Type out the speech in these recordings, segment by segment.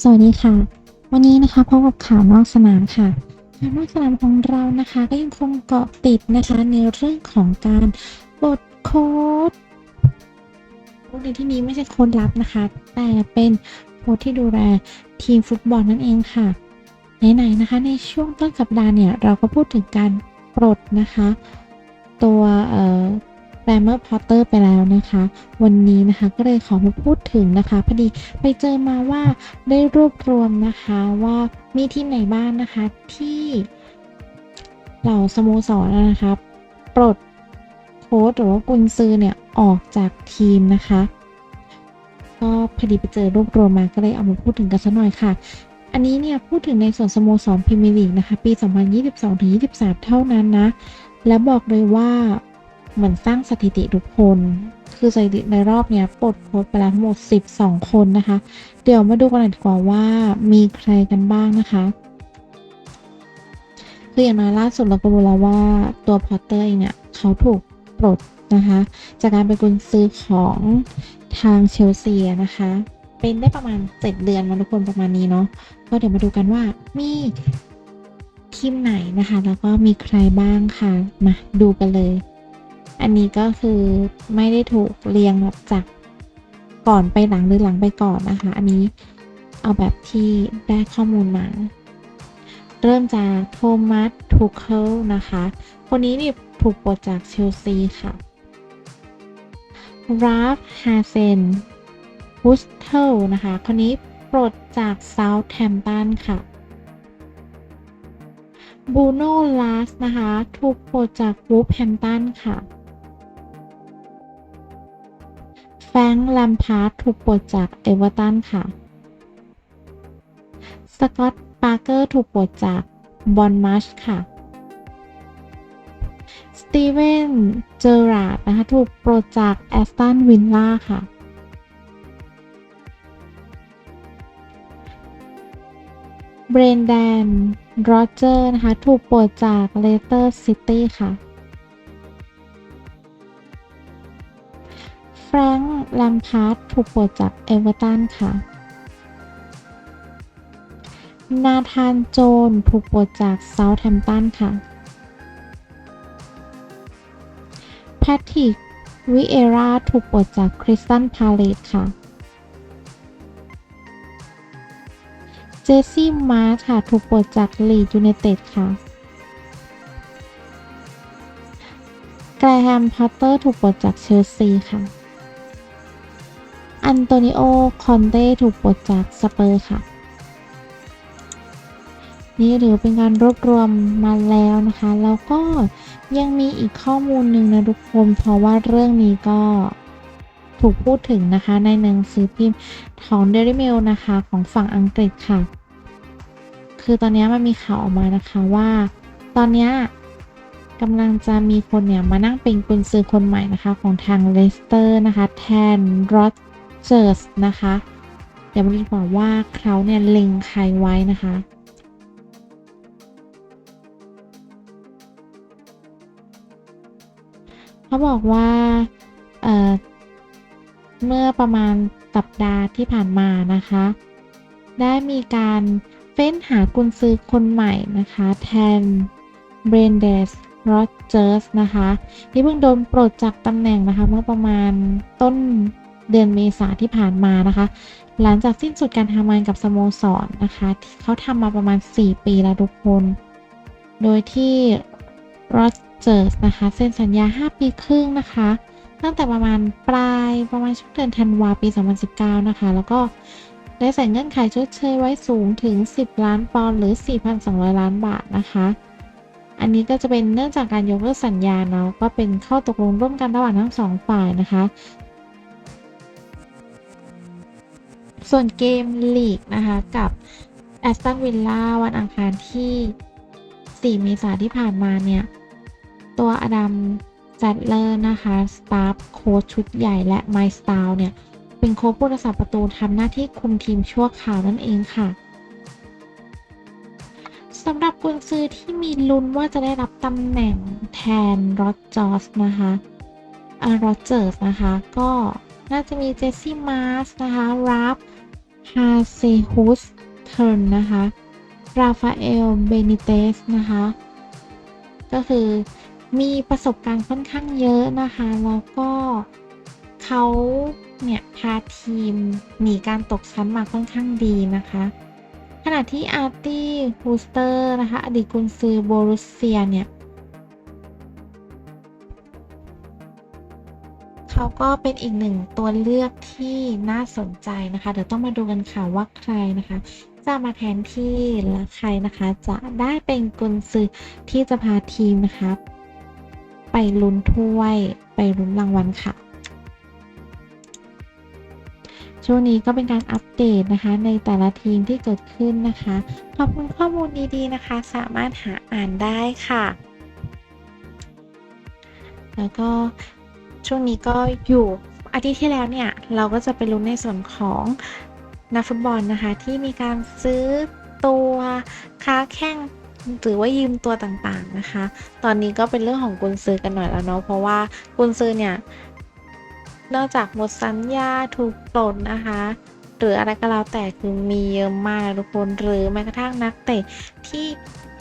สวัสดีค่ะ วันนี้นะคะพบกับข่าวนอกสนามค่ะข่าวนอกสนามของเรานะคะ ก็ยังคงเกาะติดนะคะในเรื่องของการปลดโค้ดโค้ดในที่นี้ไม่ใช่โค้ดลับนะคะ แต่เป็นโค้ดที่ดูแลทีมฟุตบอลนั่นเองค่ะไหนๆนะคะ ในช่วงต้นสัปดาห์เนี่ยเราก็พูดถึงการปลดนะคะ ตัวเอ่ แบมเมอร์พอตเตอร์ไปแล้วนะคะ วันนี้นะคะก็เลยขอมาพูดถึงนะคะพอดีไปเจอมาว่าได้รวบรวมนะคะว่ามีทีมไหนบ้างนะคะที่เหล่าสโมสรนะคะปลดโค้ชหรือว่ากุนซือเนี่ยออกจากทีมนะคะก็พอดีไปเจอรวบรวมมาก็เลยเอามาพูดถึงกันสักหน่อยค่ะ อันนี้เนี่ยพูดถึงในส่วนสโมสรพรีเมียร์ลีกนะคะ ปี 2022-23 เท่านั้นนะ และบอกเลยว่า เหมือนสร้างสถิติทุกคน คือสถิติในรอบเนี้ยปลดโค้ชไปแล้วทั้งหมด 12 คนนะคะ เดี๋ยวมาดูกันหน่อยดีกว่าว่ามีใครกันบ้างนะคะ คืออย่างน้อยล่าสุดเราก็รู้แล้วว่าตัวพอตเตอร์เองเนี่ยเขาถูกปลดนะคะ จากการเป็นกุนซื้อของทางเชลซีนะคะ เป็นได้ประมาณ 7 เดือนมาทุกคนประมาณนี้เนาะก็เดี๋ยวมาดูกันว่ามีทีมไหนนะคะ แล้วก็มีใครบ้างค่ะ มาดูกันเลย อันนี้ก็คือไม่ได้ถูกเรียงแบบจากก่อนไปหลังหรือหลังไปก่อนนะคะ อันนี้เอาแบบที่ได้ข้อมูลมา เริ่มจากโทมัสทูเคิลนะคะ คนนี้นี่ถูกปลดจากเชลซีค่ะราฟฮาเซนฮุสเทลนะคะ คนนี้ปลดจากเซาท์แฮมป์ตันค่ะบูโน่ลาสนะคะ ถูกปลดจากวูฟแฮมป์ตันค่ะ ฟรงค์แลมพาร์ดถูกปลดจากเอเวอร์ตันค่ะ สกอตต์ปาร์เกอร์ถูกปลดจากบอนมัชค่ะ สตีเวนเจอราร์ดนะคะถูกปลดจากแอสตันวินล่าค่ะเบรนแดนโรเจอร์นะคะ ถูกปลดจากเลสเตอร์ซิตี้ค่ะ แฟรงค์แลมพาร์ดถูกปลดจากเอเวอร์ตันค่ะ นาธานโจนถูกปลดจากเซาท์แฮมป์ตันค่ะ แพทริกวิเอราถูกปลดจากคริสตันพาเลตค่ะ เจสซี่มาร์ค่ะ ถูกปลดจากลีดยูไนเต็ดค่ะแกรแฮมพอตเตอร์ถูกปลดจากเชลซีค่ะ อันโตนิโอ คอนเต้ถูกปลดจากสเปอร์ค่ะ นี่ถือเป็นการรวบรวมมาแล้วนะคะ แล้วก็ยังมีอีกข้อมูลหนึ่งนะทุกคนเพราะว่าเรื่องนี้ก็ถูกพูดถึงนะคะในหนังสือพิมพ์ของ Daily Mail นะคะ ของฝั่งอังกฤษค่ะ คือตอนนี้มันมีข่าวออกมานะคะว่า ตอนนี้กำลังจะมีคนเนี่ยมานั่งเป็นกุนซือคนใหม่นะคะของทางเลสเตอร์นะคะ แทนโร เจอร์สนะคะเดี๋ยวมาดูกว่าว่าเขาเนี่ยเล็งใครไว้นะคะเขาบอกว่าเเมื่อประมาณสัปดาห์ที่ผ่านมานะคะ ได้มีการเฟ้นหากุนซือคนใหม่นะคะ แทนเบรนเดสโรเจอร์สนะคะ ที่เพิ่งโดนปลดจากตำแหน่งนะคะ เมื่อประมาณต้น เดือนเมษาที่ผ่านมานะคะ หลังจากสิ้นสุดการทำงานกับสโมสรนนะคะที่เขาทำมาประมาณ 4 ปีแล้วทุกคน โดยที่โรเจอร์สนะคะเซ็นสัญญา 5 ปีครึ่งนะคะ ตั้งแต่ประมาณปลายประมาณช่วงเดือนธันวาปี 2019 นะคะ แล้วก็ได้ใส่เงื่อนไขชดเชยไว้สูงถึง 10 ล้านปอนด์หรือ 4,200 ล้านบาทนะคะอันนี้ก็จะเป็นเนื่องจากการยกเลิกสัญญาเนาะก็เป็นข้อตกลงร่วมกันระหว่างทั้งสองฝ่ายนะคะ ส่วนเกมลีกนะคะกับแอสตันวิลล่าวันอังคารที่ 4 เมษายนที่ผ่านมาเนี่ย ตัวอดัมแซดเลอร์นะคะสตาฟโค้ชชุดใหญ่และไมสตาลเนี่ย เป็นโค้ชผู้รักษาประตูทำหน้าที่คุมทีมชั่วคราวนั่นเองค่ะสำหรับกุนซือที่มีลุ้นว่าจะได้รับตำแหน่งแทนโรจอสนะคะโรเจอร์สนะคะ ก็น่าจะมีเจสซี่มาร์สนะคะรับ ฮาเซฮุสเทิร์นนะคะราฟาเอล เบนิเตสนะคะ ก็คือมีประสบการณ์ค่อนข้างเยอะนะคะ แล้วก็เขาเนี่ย พาทีมหนีการตกชั้นมาค่อนข้างดีนะคะ ขณะที่อาร์ตี้ฮูสเตอร์นะคะ อดีตกุนซือโบรุสเซียเนี่ย เขาก็เป็นอีกหนึ่งตัวเลือกที่น่าสนใจนะคะ เดี๋ยวต้องมาดูกันค่ะว่าใครนะคะ จะมาแทนที่และใครนะคะ จะได้เป็นกุนซือที่จะพาทีมนะคะไปลุ้นถ้วยไปลุ้นรางวัลค่ะ ช่วงนี้ก็เป็นการอัปเดตนะคะ ในแต่ละทีมที่เกิดขึ้นนะคะ ขอบคุณข้อมูลดีๆนะคะ สามารถหาอ่านได้ค่ะ แล้วก็ ช่วงนี้ก็อยู่อาทิตย์ที่แล้วเนี่ย เราก็จะไปลุ้นในส่วนของนักฟุตบอลนะคะ ที่มีการซื้อตัวค้าแข่งหรือว่ายืมตัวต่างๆนะคะ ตอนนี้ก็เป็นเรื่องของกุนซือกันหน่อยแล้วเนาะเพราะว่ากุนซือเนี่ยนอกจากหมดสัญญาถูกปลดนะคะหรืออะไรก็แล้วแต่คือมีเยอะมากนะทุกคนหรือแม้กระทั่งนักเตะที่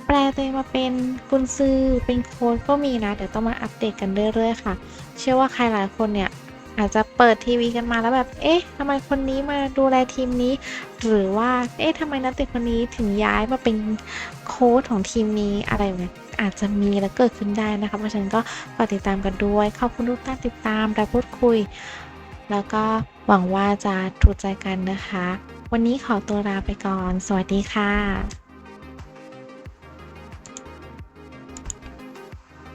แปลตัวเองมาเป็นกุนซือเป็นโค้ชก็มีนะ เดี๋ยวต้องมาอัปเดตกันเรื่อยๆค่ะ เชื่อว่าใครหลายคนเนี่ยอาจจะเปิดทีวีกันมาแล้วแบบ เอ๊ะทำไมคนนี้มาดูแลทีมนี้ หรือว่า เอ๊ะทำไมนักเตะคนนี้ถึงย้ายมาเป็นโค้ชของทีมนี้อะไรแบบนี้อาจจะมีและเกิดขึ้นได้นะคะ เพราะฉะนั้นก็ฝากติดตามกันด้วย ขอบคุณทุกท่านติดตามและพูดคุย แล้วก็หวังว่าจะถูกใจกันนะคะ วันนี้ขอตัวลาไปก่อน สวัสดีค่ะ